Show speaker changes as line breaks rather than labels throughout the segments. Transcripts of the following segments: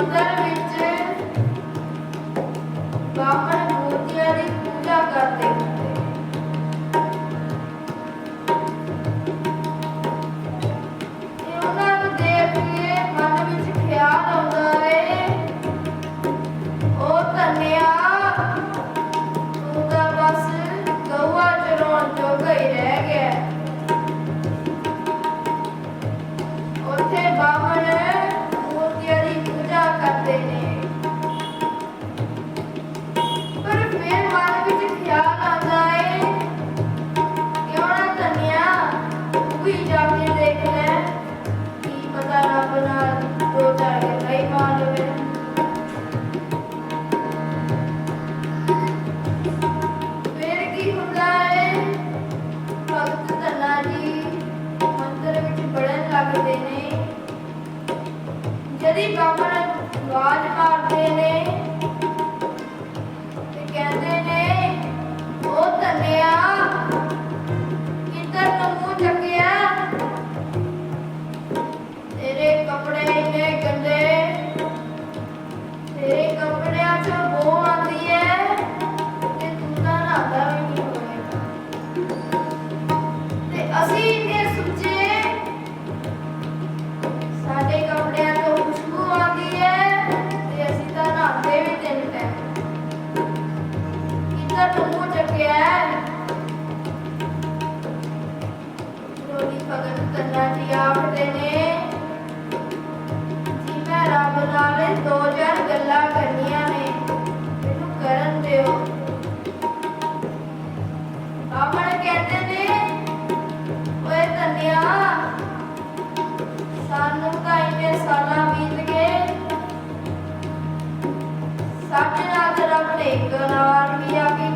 Amen. ਦੋ ਜਣ ਗੱਲਾਂ ਕਰਨ ਦਿਓ। ਆਮਣ ਕਹਿੰਦੇ ਨੇ ਸਾਨੂੰ ਸਾਲਾਂ ਬੀਤ ਗਏ। ਸਾਡੇ ਨਾਲ ਰੱਬ ਨੇ ਇੱਕ ਨਵਾਰ ਵੀ ਆ ਗਈ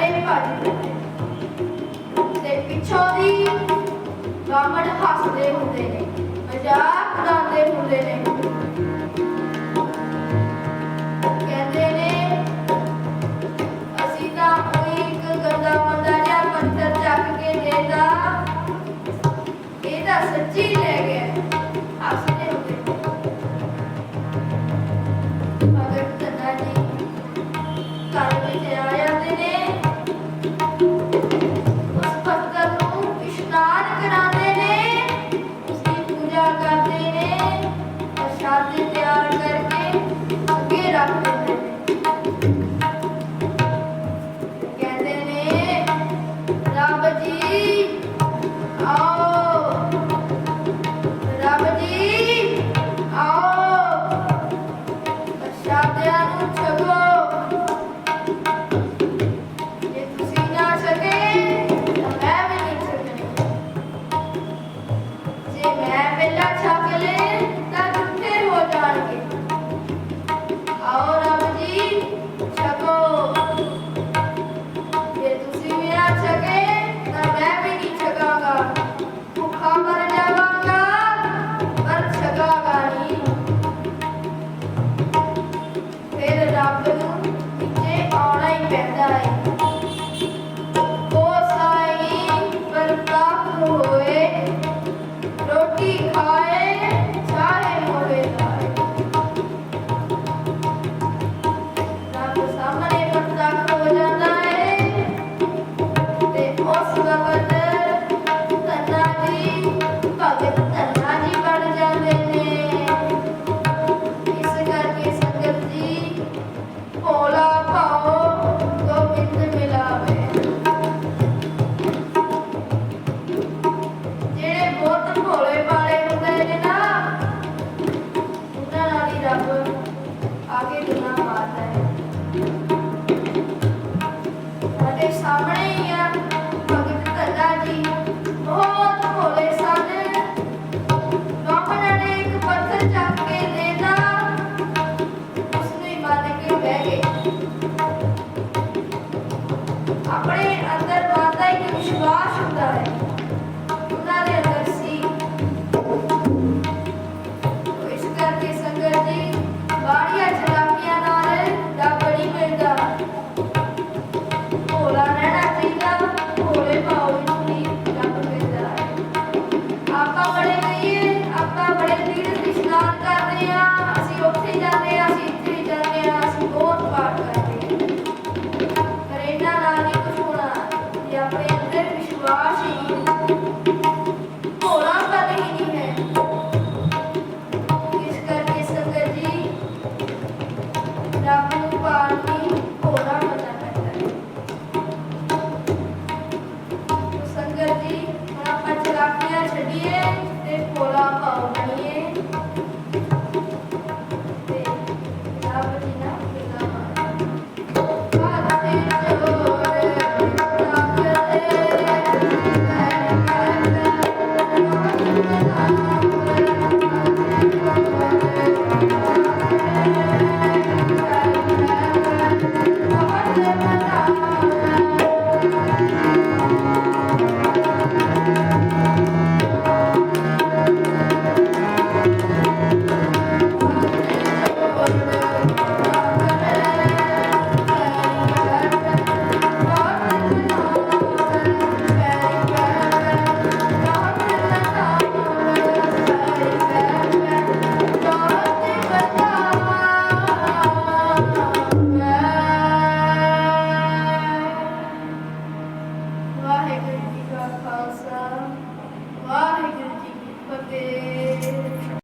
ਗਲੇ ਹੁੰਦੇ ਪਿੱਛੋਂ ਦੀ ਗਾਮੜ ਹੱਸਦੇ ਨੇ ਮਜ਼ਾਕ ਉਡਾਉਂਦੇ ਹੁੰਦੇ ਨੇ।